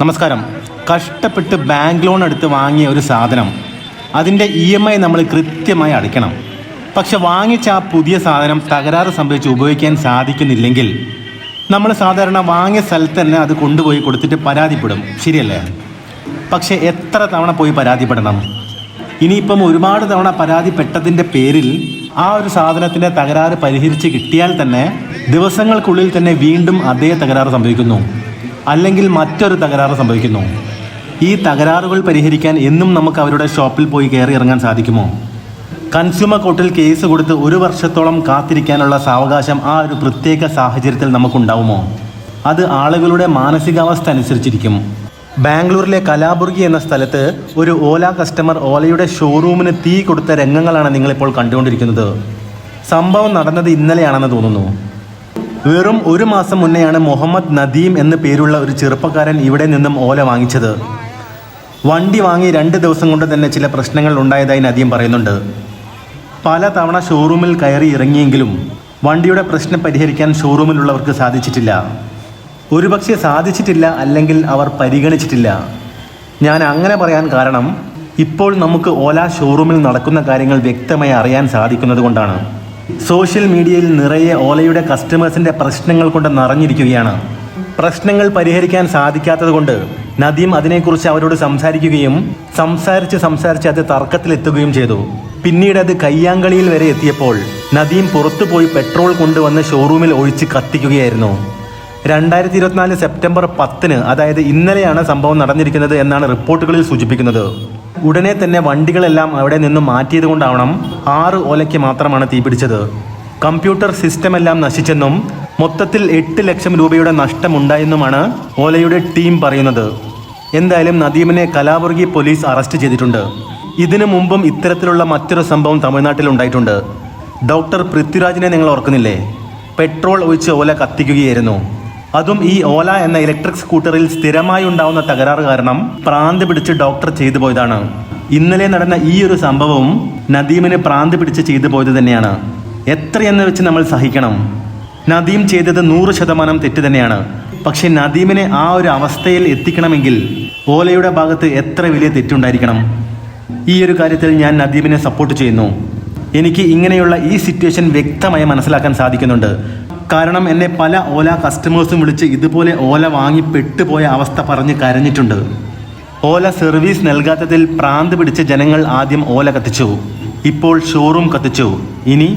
നമസ്കാരം. കഷ്ടപ്പെട്ട് bank loan എടുത്ത് വാങ്ങിയ ഒരു സാധനം. അതിന്റെ ഇ എം ഐ നമ്മൾ കൃത്യമായി അടയ്ക്കണം. പക്ഷെ വാങ്ങിച്ച ആ പുതിയ സാധനം തകരാറ് സംഭവിച്ച് ഉപയോഗിക്കാൻ സാധിക്കുന്നില്ലെങ്കിൽ നമ്മൾ സാധാരണ വാങ്ങിയ സ്ഥലത്ത് തന്നെ അത് കൊണ്ടുപോയി കൊടുത്തിട്ട് പരാതിപ്പെടും. ശരിയല്ലേ? പക്ഷെ എത്ര തവണ പോയി പരാതിപ്പെടണം? ഇനിയിപ്പം ഒരുപാട് തവണ പരാതിപ്പെട്ടതിന്റെ പേരിൽ ആ ഒരു സാധനത്തിന്റെ തകരാറ് പരിഹരിച്ച് കിട്ടിയാൽ തന്നെ ദിവസങ്ങൾക്കുള്ളിൽ തന്നെ വീണ്ടും അതേ തകരാറ് സംഭവിക്കുന്നു. അല്ലെങ്കിൽ മറ്റൊരു തകരാറ് സംഭവിക്കുന്നു. ഈ തകരാറുകൾ പരിഹരിക്കാൻ എന്നും നമുക്ക് അവരുടെ ഷോപ്പിൽ പോയി കയറി ഇറങ്ങാൻ സാധിക്കുമോ? കൺസ്യൂമർ കോർട്ടിൽ കേസ് കൊടുത്ത് ഒരു വർഷത്തോളം കാത്തിരിക്കാനുള്ള സാവകാശം ആ ഒരു പ്രത്യേക സാഹചര്യത്തിൽ നമുക്കുണ്ടാവുമോ? അത് ആളുകളുടെ മാനസികാവസ്ഥ അനുസരിച്ചിരിക്കും. ബാംഗ്ലൂരിലെ കലാബുർഗി എന്ന സ്ഥലത്ത് ഒരു ഓല കസ്റ്റമർ ഓലയുടെ ഷോറൂമിന് തീ കൊടുത്ത രംഗങ്ങളാണ് നിങ്ങളിപ്പോൾ കണ്ടുകൊണ്ടിരിക്കുന്നത്. സംഭവം നടന്നത് ഇന്നലെയാണെന്ന് തോന്നുന്നു. വെറും ഒരു മാസം മുന്നെയാണ് മുഹമ്മദ് നദീം എന്ന പേരുള്ള ഒരു ചെറുപ്പക്കാരൻ ഇവിടെ നിന്നും ഓല വാങ്ങിച്ചത്. വണ്ടി വാങ്ങി രണ്ട് ദിവസം കൊണ്ട് തന്നെ ചില പ്രശ്നങ്ങൾ ഉണ്ടായതായി നദീം പറയുന്നുണ്ട്. പല തവണ ഷോറൂമിൽ കയറി ഇറങ്ങിയെങ്കിലും വണ്ടിയുടെ പ്രശ്നം പരിഹരിക്കാൻ ഷോറൂമിലുള്ളവർക്ക് സാധിച്ചിട്ടില്ല. ഒരുപക്ഷെ സാധിച്ചിട്ടില്ല അല്ലെങ്കിൽ അവർ പരിഗണിച്ചിട്ടില്ല. ഞാൻ അങ്ങനെ പറയാൻ കാരണം ഇപ്പോൾ നമുക്ക് ഓല ഷോറൂമിൽ നടക്കുന്ന കാര്യങ്ങൾ വ്യക്തമായി അറിയാൻ സാധിക്കുന്നത് കൊണ്ടാണ് സോഷ്യൽ മീഡിയയിൽ നിറയെ ഓലയുടെ കസ്റ്റമേഴ്സിന്റെ പ്രശ്നങ്ങൾ കൊണ്ട് നിറഞ്ഞിരിക്കുകയാണ്. പ്രശ്നങ്ങൾ പരിഹരിക്കാൻ സാധിക്കാത്തത് കൊണ്ട് നദീം അതിനെക്കുറിച്ച് അവരോട് സംസാരിക്കുകയും സംസാരിച്ച് സംസാരിച്ച് അത് തർക്കത്തിലെത്തുകയും ചെയ്തു. പിന്നീട് അത് കയ്യാങ്കളിയിൽ വരെ എത്തിയപ്പോൾ നദീം പുറത്തുപോയി പെട്രോൾ കൊണ്ടുവന്ന് ഷോറൂമിൽ ഒഴിച്ച് കത്തിക്കുകയായിരുന്നു. രണ്ടായിരത്തി ഇരുപത്തിനാല് സെപ്റ്റംബർ പത്തിന് അതായത് ഇന്നലെയാണ് സംഭവം നടന്നിരിക്കുന്നത് എന്നാണ് റിപ്പോർട്ടുകളിൽ സൂചിപ്പിക്കുന്നത്. ഉടനെ തന്നെ വണ്ടികളെല്ലാം അവിടെ നിന്നും മാറ്റിയത് കൊണ്ടാവണം ആറ് ഓലയ്ക്ക് മാത്രമാണ് തീപിടിച്ചത് കമ്പ്യൂട്ടർ സിസ്റ്റം എല്ലാം നശിച്ചെന്നും മൊത്തത്തിൽ എട്ട് ലക്ഷം രൂപയുടെ നഷ്ടമുണ്ടായെന്നുമാണ് ഓലയുടെ ടീം പറയുന്നത്. എന്തായാലും നദീമിനെ കലാബുർഗി പോലീസ് അറസ്റ്റ് ചെയ്തിട്ടുണ്ട്. ഇതിനു മുമ്പും ഇത്തരത്തിലുള്ള മറ്റൊരു സംഭവം തമിഴ്നാട്ടിൽ ഉണ്ടായിട്ടുണ്ട്. ഡോക്ടർ പൃഥ്വിരാജിനെ നിങ്ങൾ ഓർക്കുന്നില്ലേ? പെട്രോൾ ഒഴിച്ച് ഓല കത്തിക്കുകയായിരുന്നു. അതും ഈ ഓല എന്ന ഇലക്ട്രിക് സ്കൂട്ടറിൽ സ്ഥിരമായി ഉണ്ടാവുന്ന തകരാറ് കാരണം പ്രാന്ത് പിടിച്ച് ഡോക്ടർ ചെയ്തു പോയതാണ്. ഇന്നലെ നടന്ന ഈ ഒരു സംഭവവും നദീമിന് പ്രാന്ത് പിടിച്ച് ചെയ്തു പോയത് തന്നെയാണ്. എത്രയെന്ന് വെച്ച് നമ്മൾ സഹിക്കണം. നദീം ചെയ്തത് നൂറ് ശതമാനം തെറ്റ് തന്നെയാണ്. പക്ഷെ നദീമിനെ ആ ഒരു അവസ്ഥയിൽ എത്തിക്കണമെങ്കിൽ ഓലയുടെ ഭാഗത്ത് എത്ര വലിയ തെറ്റുണ്ടായിരിക്കണം? ഈ ഒരു കാര്യത്തിൽ ഞാൻ നദീമിനെ സപ്പോർട്ട് ചെയ്യുന്നു. എനിക്ക് ഇങ്ങനെയുള്ള ഈ സിറ്റുവേഷൻ വ്യക്തമായി മനസ്സിലാക്കാൻ സാധിക്കുന്നുണ്ട്. കാരണം എന്നെ പല ഓല കസ്റ്റമേഴ്സും വിളിച്ച് ഇതുപോലെ ഓല വാങ്ങി പെട്ടുപോയ അവസ്ഥ പറഞ്ഞ് കരഞ്ഞിട്ടുണ്ട്. ഓല സർവീസ് നൽകാത്തതിൽ പ്രാന്ത് പിടിച്ച ജനങ്ങൾ ആദ്യം ഓല കത്തിച്ചു. ഇപ്പോൾ ഷോറൂം കത്തിച്ചു. ഇനി